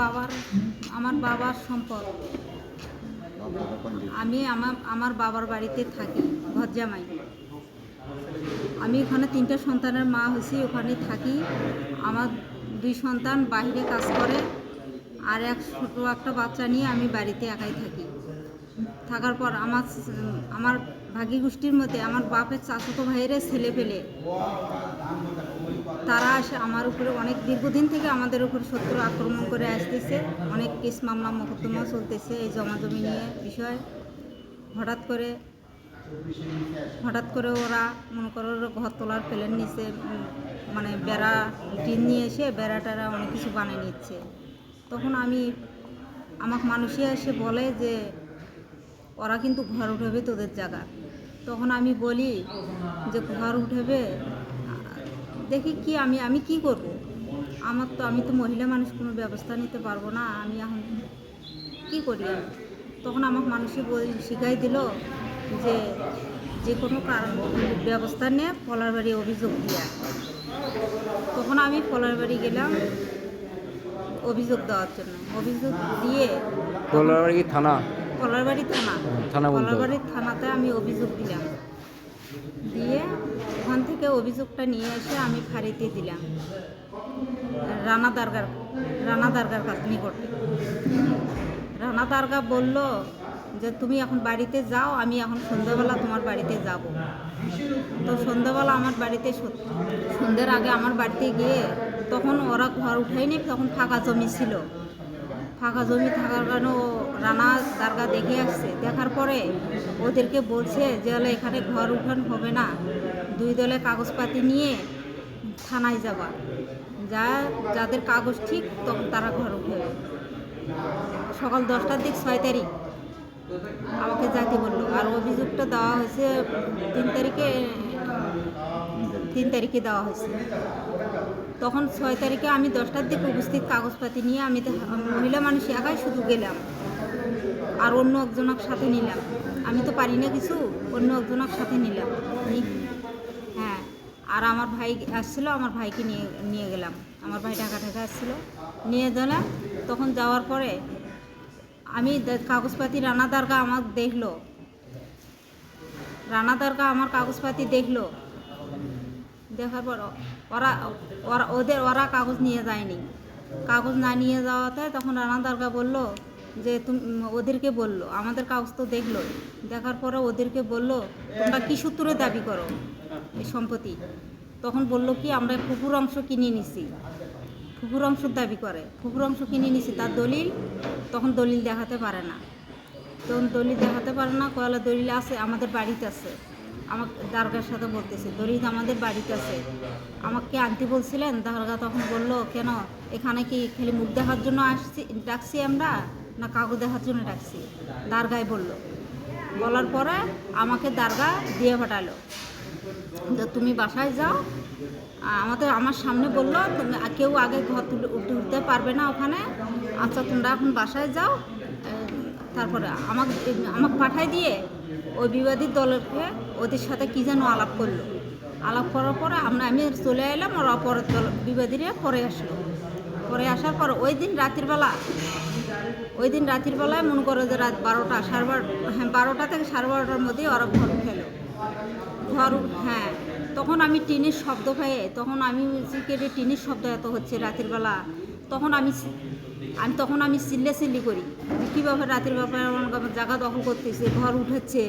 বাবার, আমার বাবার সম্পদ। আমি আমার আমার বাবার বাড়িতে থাকি ঘর জামাই আমি ওখানে তিনটা সন্তানের মা হয়েছি, ওখানে থাকি। আমার দুই সন্তান বাইরে কাজ করে, আর এক ছোটো একটা বাচ্চা নিয়ে আমি বাড়িতে একাই থাকি। থাকার পর আমার আমার ভাগী গোষ্ঠীর মধ্যে আমার বাপের চাচাতো ভাইয়ের ছেলে পেলে। তারা আসে আমার উপরে অনেক দীর্ঘদিন থেকে আমাদের উপর শত্রু আক্রমণ করে আসতেছে। অনেক কেস মামলা মোকদ্দমা চলতেছে এই জমা জমি নিয়ে বিষয়। হঠাৎ করে হঠাৎ করে ওরা মনে করো ঘর তোলার প্ল্যান নিছে উম, মানে বেড়া টিন নিয়ে এসে বেড়া বেড়াটারা অনেক কিছু বানিয়ে নিচ্ছে। তখন আমি আমাকে মানুষই এসে বলে যে ওরা কিন্তু ঘর উঠাবে তোদের জায়গা। তখন আমি বলি যে ঘর উঠাবে দেখি কি আমি আমি কি করব? আমার তো আমি তো মহিলা মানুষ কোনো ব্যবস্থা নিতে পারব না। আমি এখন কি করি? তখন আমাকে মানুষই বই শিখাই দিল যে যে কোনো কারণ ব্যবস্থা নিয়ে পলার বাড়ি অভিযোগ দিয়া। তখন আমি পলার বাড়ি গেলাম অভিযোগ দেওয়ার জন্য। অভিযোগ দিয়ে কোলাবাড়ি কি থানা? কলারবাড়ি থানা। থানা বলতে। হবে। কলারবাড়ির থানাতে আমি অভিযোগ দিলাম। দিয়ে অভিযোগটা নিয়ে এসে আমি ফাঁড়িতে দিলাম। রানা দারগার রানা দারগার কাছে নিকটে। রানা দারগা বলল যে, তুমি এখন বাড়িতে যাও, আমি এখন সন্ধ্যাবেলা তোমার বাড়িতে যাব। তো সন্ধ্যাবেলা আমার বাড়িতে সন্ধ্যের আগে আমার বাড়িতে গিয়ে তখন ওরা ঘর উঠায়নি, তখন ফাঁকা জমি ছিল। ফাঁকা জমি থাকার কারণে ও রানা দারগা দেখে আসছে। দেখার পরে ওদেরকে বলছে যে হলে এখানে ঘর উঠান হবে না। দুই দলে কাগজপাতি নিয়ে থানায় যাবা। যা, যাদের কাগজ ঠিক, তখন তারা ঘর উঠাবে। সকাল দশটার দিক, ছয় তারিখ। আমাকে যাইতে বলল। আর অভিযোগটা দেওয়া হয়েছে, তিন তারিখে তিন তারিখে দেওয়া হয়েছে। তখন ছয় তারিখে আমি দশটার দিকে উপস্থিত কাগজপাতি নিয়ে আমি মহিলা মানুষ একাই শুধু গেলাম। আর অন্য একজনের সাথে নিলাম। আমি তো পারি না কিছু, অন্য একজনের সাথে নিলাম। হ্যাঁ আর আমার ভাই আসছিল, আমার ভাইকে নিয়ে নিয়ে গেলাম। আমার ভাই ঢাকা ঢাকা আসছিল। নিয়ে গেলাম। তখন যাওয়ার পরে আমি কাগজপাতি রানা দারগা আমার দেখল। রানা দারগা আমার কাগজপাতি দেখল। দেখার পর ওরা ওরা, ওদের ওরা কাগজ নিয়ে যায়নি। কাগজ না নিয়ে যাওয়াতে তখন রানা দারগা বলল যে, তুমি, ওদেরকে বলল, আমাদের কাগজ তো দেখল। দেখার পরে ওদেরকে বলল, তোমরা কী সূত্রে দাবি করো এই সম্পত্তি? তখন বলল কি, আমরা পুকুর অংশ কিনে নিছি। পুকুর অংশ দাবি করে। পুকুর অংশ কিনে নিছি, তার দলিল? তখন দলিল দেখাতে পারে না। তখন দলিল দেখাতে পারে না, কয়লা দলিল আছে, আমাদের বাড়িতে আছে। আমাকে দারগার সাথে বলতেছে, দরিদ আমাদের বাড়িতে আছে। আমাকে আনতে বলছিলেন, দারগা তখন বলল, কেন? এখানে কি খালি মুখ দেখার জন্য আসছি, ডাকছি আমরা, না কাগজ দেখার জন্য ডাকছি? দারগায় বলল। বলার পরে আমাকে দারগা দিয়ে পাঠালো। যে, তুমি বাসায় যাও। আমাদের, আমার সামনে বলল, তুমি, কেউ আগে ঘর তুলে, উঠতে পারবে না ওখানে। আচ্ছা তোমরা এখন বাসায় যাও। তারপরে আমাকে আমাকে পাঠাই দিয়ে ওই বিবাদী দলকে ওদের সাথে কী যেন আলাপ করল। আলাপ করার পরে আমরা, আমি চলে এলাম, ওরা পরের দল বিবাদীরা পরে আসলো। পরে আসার পর ওই দিন রাতের বেলা, ওই দিন রাতের বেলায় মনে করো যে রাত বারোটা, সাড়ে বারো হ্যাঁ বারোটা থেকে সাড়ে বারোটার মধ্যে ওরা ঘর খেলো ঘর হ্যাঁ তখন আমি টিনের শব্দ পেয়ে, তখন আমি কেটে টিনের শব্দ এত হচ্ছে রাতের বেলা, তখন আমি আমি তখন আমি চিল্লে চিল্লি করি। কীভাবে রাতের ব্যাপারে আমার জায়গা দখল করতেছে, ঘর উঠেছে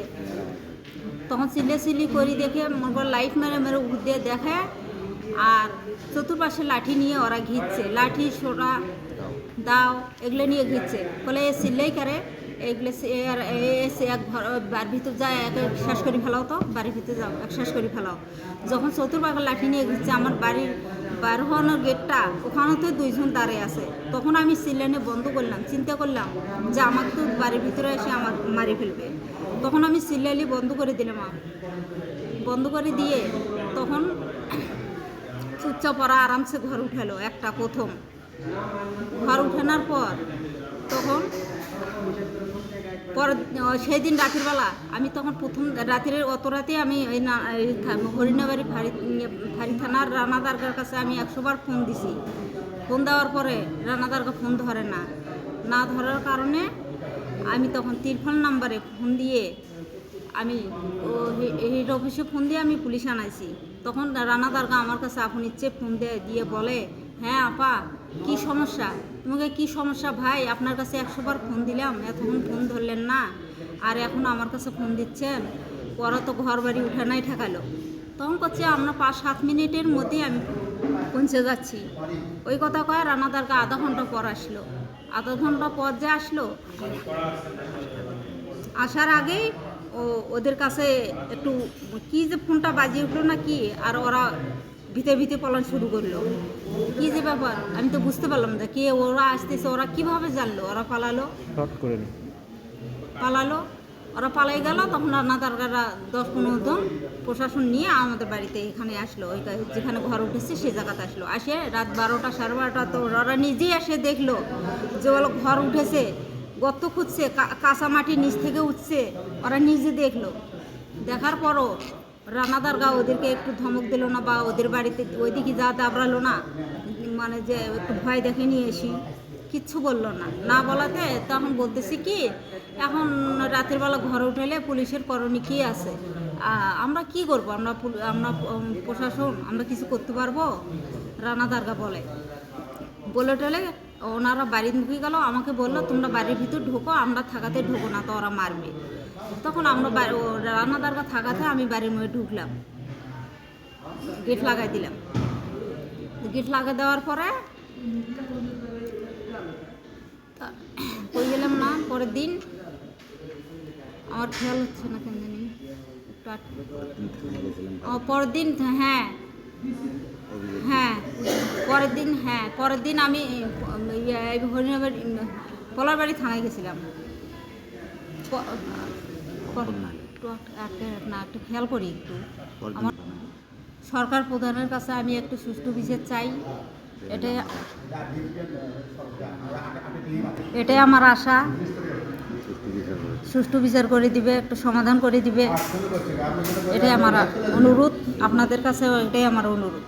তখন চিল্লে চিল্লি করি দেখে মনে লাইট মেরে মেরে উঠ দিয়ে দেখে আর চতুর্পাশে লাঠি নিয়ে ওরা ঘিরছে। লাঠি সোটা দাও, এগুলো নিয়ে ঘিরছে। ফলে এ চিল্লেই করে, এগুলো এসে এক ঘর বাড়ির ভিতর যায়, এক এক শ্বাস করে ফেলাও তো, বাড়ির ভিতরে যাও, এক শ্বাস করে ফেলাও। যখন চতুর্পাশে লাঠি নিয়ে ঘিরছে, আমার বাড়ির বার হওয়ানোর গেটটা ওখানে তো দুইজন দাঁড়িয়ে আছে। তখন আমি সিলেনে বন্ধ করলাম, চিন্তা করলাম যে আমাকে তো বাড়ির ভিতরে এসে আমার মারি ফেলবে। তখন আমি সিলালি বন্ধ করে দিলাম। বন্ধ করে দিয়ে তখন চুপচাপ ওরা আরামসে ঘর উঠালো, একটা প্রথম। ঘর উঠানোর পর তখন পর সেই দিন রাতের বেলা আমি তখন প্রথম রাতের অত রাতে আমি ওই হরিণাবাড়ি ফাঁড়ি ফাঁড়ি থানার রানা দারগার কাছে আমি একশোবার ফোন দিছি। ফোন দেওয়ার পরে রানাদারকে ফোন ধরে না। না ধরার কারণে আমি তখন তিরফল নাম্বারে ফোন দিয়ে আমি হেড অফিসে ফোন দিয়ে আমি পুলিশ আনাইছি। তখন রানা দারগা আমার কাছে আপন ইচ্ছে ফোন দিয়ে দিয়ে বলে হ্যাঁ আপা, কি সমস্যা? তোমাকে কি সমস্যা ভাই? আপনার কাছে একশো বার ফোন দিলাম, এতক্ষণ ফোন ধরলেন না। আর এখন আমার কাছে ফোন দিচ্ছেন। ওরা তো ঘর বাড়ি উঠে নাই ঠেকালো। তখন করছে আমরা পাঁচ, সাত মিনিটের মধ্যেই আমি পৌঁছে যাচ্ছি। ওই কথা কয় রানা দারগা আধা ঘণ্টা পর আসলো। আধা ঘণ্টা পর যে আসলো, আসার আগেই ও ওদের কাছে একটু, কি যে ফোনটা বাজিয়ে উঠল না কি? আর ওরা ভিতে ভিতে পলান শুরু করল। কি যে ব্যাপার? আমি তো বুঝতে পারলাম না। কে ওরা আসতেছে ওরা কীভাবে জানলো? ওরা পালালো? পালালো? ওরা পালাই গেল তখন রান্না তারকারা দশ পনেরো জন প্রশাসন নিয়ে আমাদের বাড়িতে এখানে আসলো। ওই যেখানে ঘর উঠেছে সে জায়গাতে আসলো। আসে রাত বারোটা সাড়ে বারোটা তো ওরা নিজেই এসে দেখল যে বলো ঘর উঠেছে গর্ত খুঁজছে কাঁচা মাটির নিচ থেকে উঠছে। ওরা নিজে দেখল। দেখার পরও রানা দারগা ওদেরকে একটু ধমক দিল না বা ওদের বাড়িতে ওইদিকে যা দাবড়ালো না মানে যে একটু ভয় দেখে নিয়ে এসি কিচ্ছু বলল না। না বলাতে তখন বলতেছি কি, এখন রাতের বেলা ঘরে উঠেলে পুলিশের করণী কি আছে? আমরা কি করব? আমরা আমরা প্রশাসন, আমরা কিছু করতে পারব? রানা দারগা বলে। বলে টলে ওনারা বাড়ি ঢুকে গেল, আমাকে বলল, তোমরা বাড়ির ভিতর ঢোকো, আমরা থাকাতে ঢোকো না, তো ওরা মারবে। তখন আমরা বাড়ি- ও দারগা থাকাতে আমি বাড়ির মধ্যে ঢুকলাম। গেট লাগাই দিলাম। গেট লাগাই দেওয়ার পরে গেলাম না পরের দিন আমার খেয়াল হচ্ছে না কেন জানি। পরের দিন হ্যাঁ। হ্যাঁ পরের দিন হ্যাঁ পরের দিন আমি ইয়ে, হরিণাবাড়ি পলারবাড়ি থানায় গেছিলাম। না একটু খেয়াল করি একটু। আমার সরকার প্রধানের কাছে আমি একটু সুষ্ঠু বিচার চাই। এটাই এটাই আমার আশা। সুষ্ঠু বিচার করে দিবে। একটু সমাধান করে দিবে। এটাই আমার অনুরোধ। আপনাদের কাছে এটাই আমার অনুরোধ।